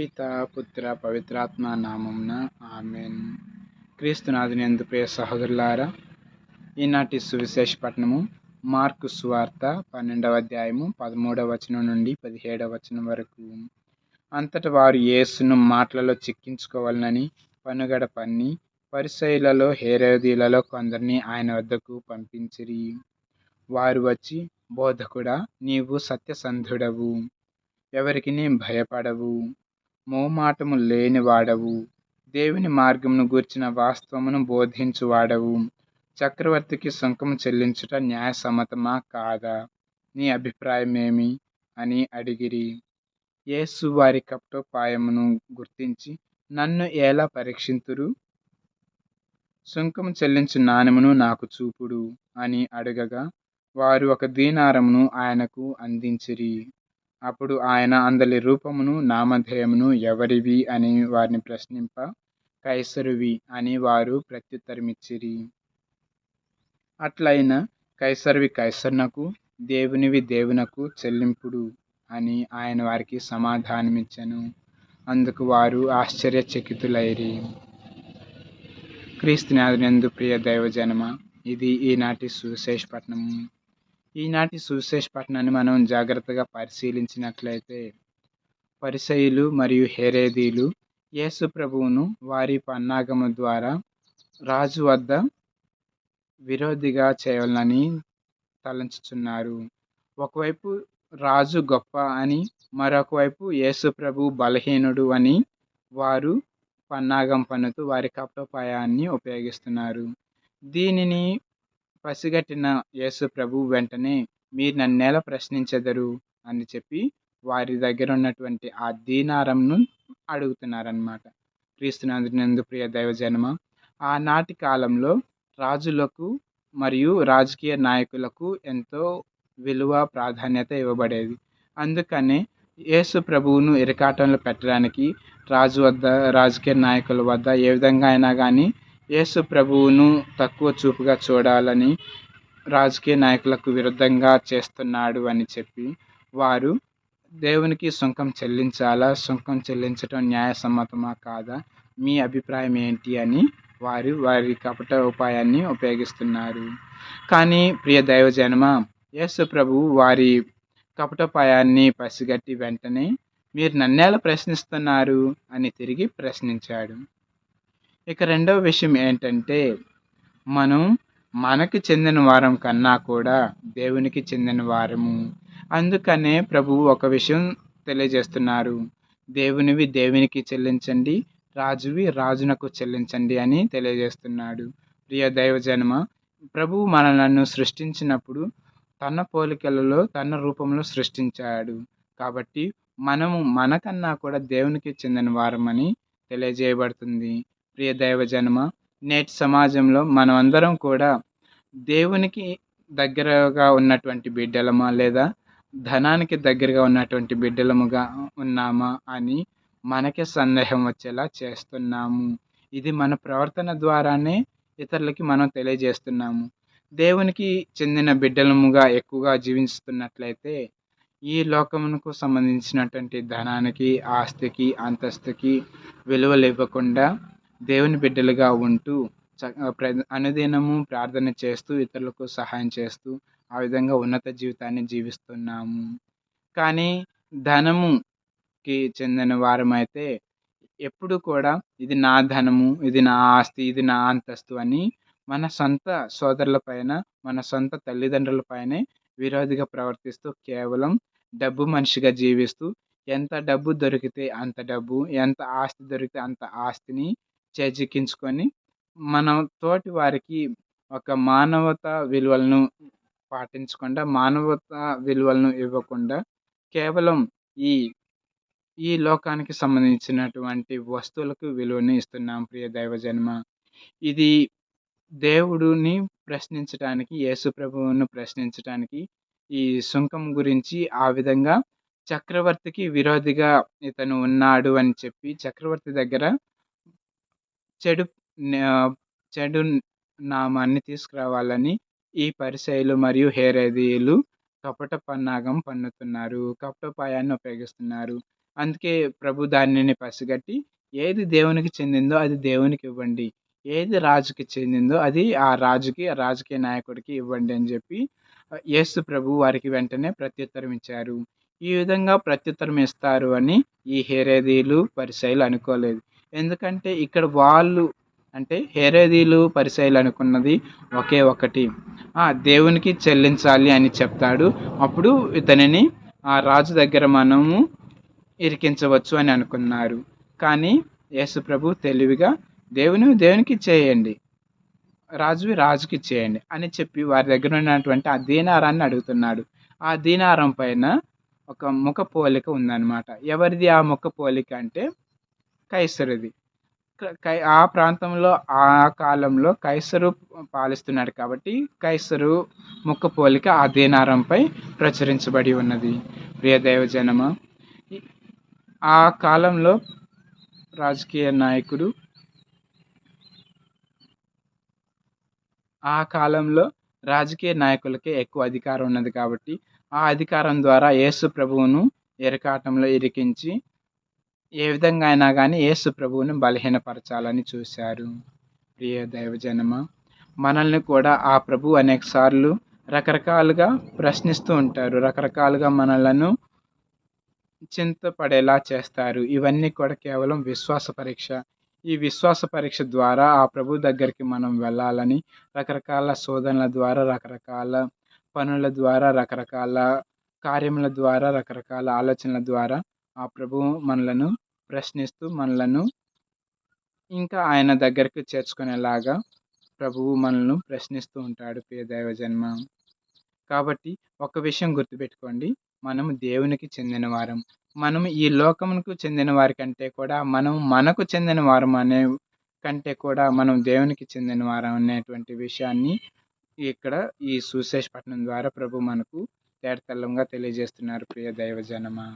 పిత పుత్ర పవిత్రాత్మ నామంన ఆమెన్. క్రీస్తునాథుని ఎందు ప్రియ సహోదరులారా ఈనాటి సువిశేష పట్టణము మార్కు సువార్త పన్నెండవ అధ్యాయము పదమూడవ వచనం నుండి పదిహేడవ వచనం వరకు. అంతట వారు యేసును మాటలలో చిక్కించుకోవాలనని పనుగడ పన్ని పరిసయులలో హేరోదీలలో కొందరిని ఆయన వద్దకు పంపించిరి. వారు వచ్చి బోధకుడా నీవు సత్యసంధుడవు. ఎవరికి భయపడవు. మోమాటము లేనివాడవు. దేవుని మార్గమును గూర్చిన వాస్తవమును బోధించువాడవు. చక్రవర్తికి సుంకము చెల్లించుట న్యాయసమ్మతమా కాదా? నీ అభిప్రాయమేమి? అని అడిగిరి. యేసు వారి కప్టోపాయమును గుర్తించి నన్ను ఎలా పరీక్షింతురు? సుంకము చెల్లించు నాణెమును నాకు చూపుడు అని అడగగా వారు ఒక దీనారమును ఆయనకు అందించిరి. అప్పుడు ఆయన అందలి రూపమును నామధేయమును ఎవరివి అని వారిని ప్రశ్నింప కైసరువి అని వారు ప్రత్యుత్తరమిచ్చిరి. అట్లయిన కైసరువి కైసర్నకు దేవునివి దేవునకు చెల్లింపుడు అని ఆయన వారికి సమాధానమిచ్చను. అందుకు వారు ఆశ్చర్యచకితులైరి. క్రీస్తునాథునందు ప్రియ దైవజనమ ఇది ఈనాటి సువిశేష ఈనాటి సువిశేష పట్టణాన్ని మనం జాగ్రత్తగా పరిశీలించినట్లయితే పరిసయులు మరియు హెరేదీలు యేసు ప్రభువును వారి పన్నాగము ద్వారా రాజు వద్ద విరోధిగా చేయాలని తలంచుచున్నారు. ఒకవైపు రాజు గొప్ప అని మరొక వైపు యేసు ప్రభు బలహీనుడు అని వారు పన్నాగం పన్నుతూ వారి కపటోపాయాన్ని ఉపయోగిస్తున్నారు. దీనిని పసిగట్టిన యేసు ప్రభు వెంటనే మీరు నన్నేలా ప్రశ్నించెదరు? అని చెప్పి వారి దగ్గర ఉన్నటువంటి ఆ దీనారంను అడుగుతున్నారనమాట క్రీస్తునందు ప్రియ దైవజనమ ఆనాటి కాలంలో రాజులకు మరియు రాజకీయ నాయకులకు ఎంతో విలువ ప్రాధాన్యత ఇవ్వబడేది. అందుకనే యేసు ప్రభువును ఇరకాటంలో పెట్టడానికి రాజు వద్ద రాజకీయ నాయకుల వద్ద ఏ విధంగా అయినా కానీ యేసు ప్రభువును తక్కువ చూపుగా చూడాలని రాజకీయ నాయకులకు విరుద్ధంగా చేస్తున్నాడు అని చెప్పి వారు దేవునికి సుంకం చెల్లించాలా? సుంకం చెల్లించడం న్యాయసమ్మతమా కాదా? మీ అభిప్రాయం ఏంటి అని వారు వారి కపట ఉపాయాన్ని ఉపయోగిస్తున్నారు. కానీ ప్రియ దైవజనమ యేసు ప్రభు వారి కపటోపాయాన్ని పసిగట్టి వెంటనే మీరు నన్నేలా ప్రశ్నిస్తున్నారు అని తిరిగి ప్రశ్నించాడు. ఇక రెండవ విషయం ఏంటంటే మనం మనకి చెందిన వారం కన్నా కూడా దేవునికి చెందిన వారము. అందుకనే ప్రభువు ఒక విషయం తెలియజేస్తున్నారు. దేవునివి దేవునికి చెల్లించండి రాజువి రాజునకు చెల్లించండి అని తెలియజేస్తున్నాడు. ప్రియ దైవజన్మ ప్రభువు మనలను సృష్టించినప్పుడు తన పోలికలలో తన రూపంలో సృష్టించాడు. కాబట్టి మనము మనకన్నా కూడా దేవునికి చెందిన వారమని తెలియజేయబడుతుంది. ప్రియ దైవజన్మ నేటి సమాజంలో మనమందరం కూడా దేవునికి దగ్గరగా ఉన్నటువంటి బిడ్డలమా లేదా ధనానికి దగ్గరగా ఉన్నటువంటి బిడ్డలముగా ఉన్నామా అని మనకే సందేహం వచ్చేలా చేస్తున్నాము. ఇది మన ప్రవర్తన ద్వారానే ఇతరులకి మనం తెలియజేస్తున్నాము. దేవునికి చెందిన బిడ్డలముగా ఎక్కువగా జీవిస్తున్నట్లయితే ఈ లోకమునకు సంబంధించినటువంటి ధనానికి ఆస్తికి అంతస్తుకి విలువలు ఇవ్వకుండా దేవుని బిడ్డలుగా ఉంటూ అనుదినము ప్రార్థన చేస్తూ ఇతరులకు సహాయం చేస్తూ ఆ విధంగా ఉన్నత జీవితాన్ని జీవిస్తున్నాము. కానీ ధనముకి చెందిన వారమైతే ఎప్పుడు కూడా ఇది నా ధనము ఇది నా ఆస్తి ఇది నా అంతస్తు అని మన సొంత సోదరుల పైన మన సొంత తల్లిదండ్రుల పైనే విరోధిగా ప్రవర్తిస్తూ కేవలం డబ్బు మనిషిగా జీవిస్తూ ఎంత డబ్బు దొరికితే అంత డబ్బు ఎంత ఆస్తి దొరికితే అంత ఆస్తిని చేజిక్కించుకొని మన తోటి వారికి ఒక మానవత విలువలను పాటించకుండా మానవత విలువలను ఇవ్వకుండా కేవలం ఈ ఈ లోకానికి సంబంధించినటువంటి వస్తువులకు విలువని ఇస్తున్నాం ప్రియ దైవజన్మ. ఇది దేవుడిని ప్రశ్నించడానికి యేసు ప్రభువును ప్రశ్నించడానికి ఈ సుంకం గురించి ఆ విధంగా చక్రవర్తికి విరోధిగా ఇతను ఉన్నాడు అని చెప్పి చక్రవర్తి దగ్గర చెడు చెడు నామాన్ని తీసుకురావాలని ఈ పరిసయులు మరియు హేరేదీయులు కపట పన్నాగం పన్నుతున్నారు కపటోపాయాన్ని ఉపయోగిస్తున్నారు. అందుకే ప్రభు దానిని పసిగట్టి ఏది దేవునికి చెందిందో అది దేవునికి ఇవ్వండి. ఏది రాజుకి చెందిందో అది ఆ రాజుకి ఆ రాజకీయ నాయకుడికి ఇవ్వండి అని చెప్పి యేసు ప్రభు వారికి వెంటనే ప్రత్యుత్తరం ఇచ్చారు. ఈ విధంగా ప్రత్యుత్తరం ఇస్తారు అని ఈ హేరేదీలు పరిసయలు అనుకోలేదు. ఎందుకంటే ఇక్కడ వాళ్ళు అంటే హేరేదీలు పరిసైలు అనుకున్నది ఒకే ఒకటి. దేవునికి చెల్లించాలి అని చెప్తాడు. అప్పుడు ఇతనిని ఆ రాజు దగ్గర మనము ఇరికించవచ్చు అని అనుకున్నారు. కానీ యేసుప్రభు తెలివిగా దేవుని దేవునికి చేయండి. రాజువి రాజుకి చేయండి అని చెప్పి వారి దగ్గర ఉన్నటువంటి ఆ దీనారాన్ని అడుగుతున్నాడు. ఆ దీనారం పైన ఒక ముఖ పోలిక ఉందన్నమాట. ఎవరిది ఆ ముఖ పోలిక అంటే కైసరుది ఆ ప్రాంతంలో ఆ కాలంలో కైసరు పాలిస్తున్నాడు కాబట్టి కైసరు ముఖ పోలిక ఆ దీనారంపై ప్రచురించబడి ఉన్నది. ప్రియ దైవజనమ ఆ కాలంలో రాజకీయ నాయకుడు ఆ కాలంలో రాజకీయ నాయకులకే ఎక్కువ అధికారం ఉన్నది కాబట్టి ఆ అధికారం ద్వారా యేసు ప్రభువును ఇరకాటంలో ఇరికించి ఏ విధంగా అయినా కానీ యేసు ప్రభువుని బలహీనపరచాలని చూశారు. ప్రియ దైవజనమ మనల్ని కూడా ఆ ప్రభు అనేకసార్లు రకరకాలుగా ప్రశ్నిస్తూ ఉంటారు. రకరకాలుగా మనలను చింతపడేలా చేస్తారు. ఇవన్నీ కూడా కేవలం విశ్వాస పరీక్ష. ఈ విశ్వాస పరీక్ష ద్వారా ఆ ప్రభు దగ్గరికి మనం వెళ్ళాలని రకరకాల శోధనల ద్వారా రకరకాల పనుల ద్వారా రకరకాల కార్యముల ద్వారా రకరకాల ఆలోచనల ద్వారా ఆ ప్రభువు మనలను ప్రశ్నిస్తూ మనలను ఇంకా ఆయన దగ్గరికి చేర్చుకునేలాగా ప్రభువు మనల్ని ప్రశ్నిస్తూ ఉంటాడు ప్రియ దైవజన్మ. కాబట్టి ఒక విషయం గుర్తుపెట్టుకోండి. మనం దేవునికి చెందిన వారం. మనం ఈ లోకమునకు చెందిన వారి కంటే కూడా మనం మనకు చెందిన వారం అనే కంటే కూడా మనం దేవునికి చెందిన వారం అనేటువంటి విషయాన్ని ఇక్కడ ఈ సుశేషపట్నం ద్వారా ప్రభు మనకు తేటతెల్లంగా తెలియజేస్తున్నారు ప్రియ దైవజనమా.